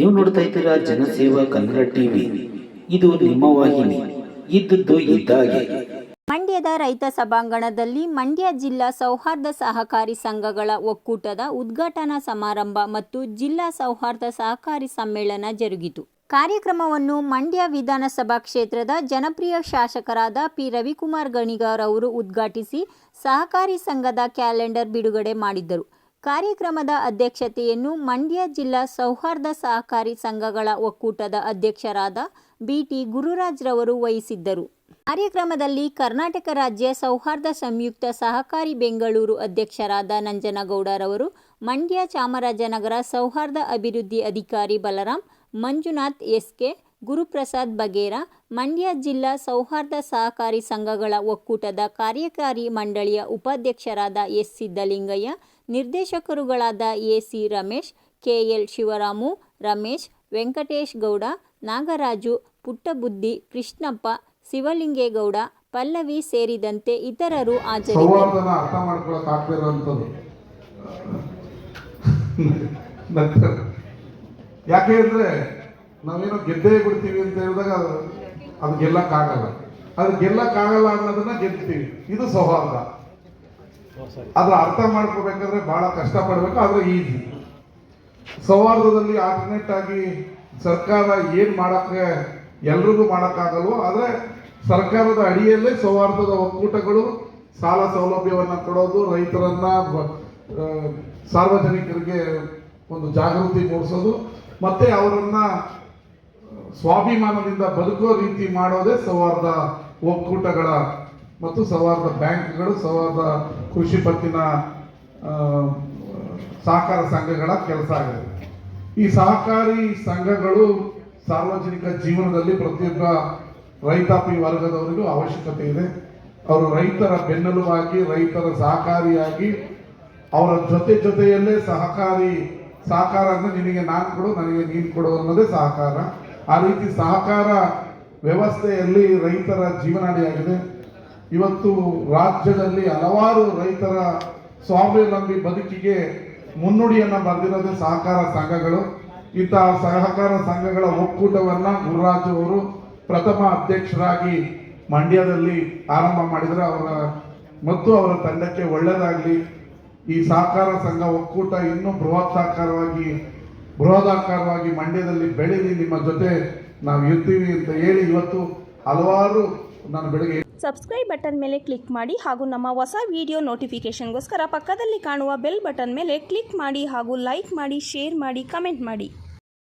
ನೀವು ನೋಡ್ತಾ ಇದ್ದೀರಾ ಜನಸೇವಾ ಕನ್ನಡ ಟಿವಿ. ಇದು ನಿಮ್ಮ ವಾಹಿನಿ. ಇದ್ದದ್ದು ಇದ್ದಾಗೆ. ಮಂಡ್ಯದ ರೈತ ಸಭಾಂಗಣದಲ್ಲಿ ಮಂಡ್ಯ ಜಿಲ್ಲಾ ಸೌಹಾರ್ದ ಸಹಕಾರಿ ಸಂಘಗಳ ಒಕ್ಕೂಟದ ಉದ್ಘಾಟನಾ ಸಮಾರಂಭ ಮತ್ತು ಜಿಲ್ಲಾ ಸೌಹಾರ್ದ ಸಹಕಾರಿ ಸಮ್ಮೇಳನ ಜರುಗಿತು. ಕಾರ್ಯಕ್ರಮವನ್ನು ಮಂಡ್ಯ ವಿಧಾನಸಭಾ ಕ್ಷೇತ್ರದ ಜನಪ್ರಿಯ ಶಾಸಕರಾದ ಪಿ. ರವಿಕುಮಾರ್ ಗಣಿಗಾರ್ ಅವರು ಉದ್ಘಾಟಿಸಿ ಸಹಕಾರಿ ಸಂಘದ ಕ್ಯಾಲೆಂಡರ್ ಬಿಡುಗಡೆ ಮಾಡಿದ್ದರು. ಕಾರ್ಯಕ್ರಮದ ಅಧ್ಯಕ್ಷತೆಯನ್ನು ಮಂಡ್ಯ ಜಿಲ್ಲಾ ಸೌಹಾರ್ದ ಸಹಕಾರಿ ಸಂಘಗಳ ಒಕ್ಕೂಟದ ಅಧ್ಯಕ್ಷರಾದ ಬಿಟಿ ಗುರುರಾಜ್ರವರು ವಹಿಸಿದ್ದರು. ಕಾರ್ಯಕ್ರಮದಲ್ಲಿ ಕರ್ನಾಟಕ ರಾಜ್ಯ ಸೌಹಾರ್ದ ಸಂಯುಕ್ತ ಸಹಕಾರಿ ಬೆಂಗಳೂರು ಅಧ್ಯಕ್ಷರಾದ ನಂಜನಗೌಡರವರು ಮಂಡ್ಯ ಚಾಮರಾಜನಗರ ಸೌಹಾರ್ದ ಅಭಿವೃದ್ಧಿ ಅಧಿಕಾರಿ ಬಲರಾಮ್ ಮಂಜುನಾಥ್ ಎಸ್ಕೆ ಗುರುಪ್ರಸಾದ್ ಬಗೇರ, ಮಂಡ್ಯ ಜಿಲ್ಲಾ ಸೌಹಾರ್ದ ಸಹಕಾರಿ ಸಂಘಗಳ ಒಕ್ಕೂಟದ ಕಾರ್ಯಕಾರಿ ಮಂಡಳಿಯ ಉಪಾಧ್ಯಕ್ಷರಾದ S Siddalingaiah, ನಿರ್ದೇಶಕರುಗಳಾದ A C Ramesh KL Shivaramu, Ramesh, Venkatesh Gowda, Nagaraju, Puttabuddhi, Krishnappa, Shivalingegowda, Pallavi ಸೇರಿದಂತೆ ಇತರರು ಹಾಜರಿದ್ದರು. ನಾವೇನೋ ಗೆದ್ದೇ ಬಿಡ್ತೀವಿ ಅಂತ ಹೇಳಿದಾಗ ಅದು ಅದು ಗೆಲ್ಲಕ್ಕಾಗಲ್ಲ ಅದು ಗೆಲ್ಲಕ್ಕಾಗಲ್ಲ ಅನ್ನೋದನ್ನ ಗೆದ್ದೀವಿ ಇದು ಸೌಹಾರ್ದ. ಅದ್ರ ಅರ್ಥ ಮಾಡ್ಕೋಬೇಕಾದ್ರೆ ಬಹಳ ಕಷ್ಟ ಪಡ್ಬೇಕು ಆದ್ರೆ ಈಸಿ. ಸೌಹಾರ್ದದಲ್ಲಿ ಆಲ್ಟರ್ನೇಟ್ ಆಗಿ ಸರ್ಕಾರ ಏನ್ ಮಾಡಕ್ಕೆ ಎಲ್ರಿಗೂ ಮಾಡಕ್ಕಾಗಲ್ವೋ ಆದ್ರೆ ಸರ್ಕಾರದ ಅಡಿಯಲ್ಲೇ ಸೌಹಾರ್ದದ ಒಕ್ಕೂಟಗಳು ಸಾಲ ಸೌಲಭ್ಯವನ್ನ ಕೊಡೋದು ರೈತರನ್ನ ಸಾರ್ವಜನಿಕರಿಗೆ ಒಂದು ಜಾಗೃತಿ ಮೂಡಿಸೋದು ಮತ್ತೆ ಅವರನ್ನ ಸ್ವಾಭಿಮಾನದಿಂದ ಬದುಕೋ ರೀತಿ ಮಾಡೋದೇ ಸೌಹಾರ್ದ ಒಕ್ಕೂಟಗಳ ಮತ್ತು ಸೌಹಾರ್ದ ಬ್ಯಾಂಕ್ಗಳು, ಸೌಹಾರ್ದ ಕೃಷಿ ಪತ್ತಿನ ಸಹಕಾರ ಸಂಘಗಳ ಕೆಲಸ ಆಗಿದೆ. ಈ ಸಹಕಾರಿ ಸಂಘಗಳು ಸಾರ್ವಜನಿಕ ಜೀವನದಲ್ಲಿ ಪ್ರತಿಯೊಬ್ಬ ರೈತಾಪಿ ವರ್ಗದವರಿಗೂ ಅವಶ್ಯಕತೆ ಇದೆ. ಅವರು ರೈತರ ಬೆನ್ನೆಲುಬಾಗಿ, ರೈತರ ಸಹಕಾರಿಯಾಗಿ ಅವರ ಜೊತೆ ಜೊತೆಯಲ್ಲೇ ಸಹಕಾರಿ ಸಹಕಾರ ಅಂದ್ರೆ ನಿನಗೆ ನಾನು ಕೊಡು, ನನಗೆ ನೀನು ಕೊಡು ಅನ್ನೋದೇ ಸಹಕಾರ. ಆ ರೀತಿ ಸಹಕಾರ ವ್ಯವಸ್ಥೆಯಲ್ಲಿ ರೈತರ ಜೀವನಾಡಿಯಾಗಿದೆ. ಇವತ್ತು ರಾಜ್ಯದಲ್ಲಿ ಹಲವಾರು ರೈತರ ಸ್ವಾವಲಂಬಿ ಬದುಕಿಗೆ ಮುನ್ನುಡಿಯನ್ನು ಬರೆದಿರೋದೇ ಸಹಕಾರ ಸಂಘಗಳು. ಇಂತಹ ಸಹಕಾರ ಸಂಘಗಳ ಒಕ್ಕೂಟವನ್ನ ಗುರುರಾಜ್ ಅವರು ಪ್ರಥಮ ಅಧ್ಯಕ್ಷರಾಗಿ ಮಂಡ್ಯದಲ್ಲಿ ಆರಂಭ ಮಾಡಿದರೆ. ಅವರ ಮತ್ತು ಅವರ ತಂಡಕ್ಕೆ ಒಳ್ಳೆಯದಾಗಲಿ ಈ ಸಹಕಾರ ಸಂಘ ಒಕ್ಕೂಟ ಇನ್ನೂ ಬೃಹತ್ತಾಕಾರವಾಗಿ ಬೃಹದಾಕಾರವಾಗಿ ಮಂಡ್ಯದಲ್ಲಿ ಬೆಳೀಲಿ ನಿಮ್ಮ ಜೊತೆ ನಾವು ಇರ್ತೀವಿ ಅಂತ ಹೇಳಿ ಇವತ್ತು ಹಲವಾರು ನಾನು ಬೆಳಗ್ಗೆ ಸಬ್ಸ್ಕ್ರೈಬ್ ಬಟನ್ ಮೇಲೆ ಕ್ಲಿಕ್ ಮಾಡಿ ಹಾಗೂ ನಮ್ಮ ಹೊಸ ವಿಡಿಯೋ ನೋಟಿಫಿಕೇಶನ್ಗೋಸ್ಕರ ಪಕ್ಕದಲ್ಲಿ ಕಾಣುವ ಬೆಲ್ ಬಟನ್ ಮೇಲೆ ಕ್ಲಿಕ್ ಮಾಡಿ ಹಾಗೂ ಲೈಕ್ ಮಾಡಿ ಶೇರ್ ಮಾಡಿ ಕಮೆಂಟ್ ಮಾಡಿ.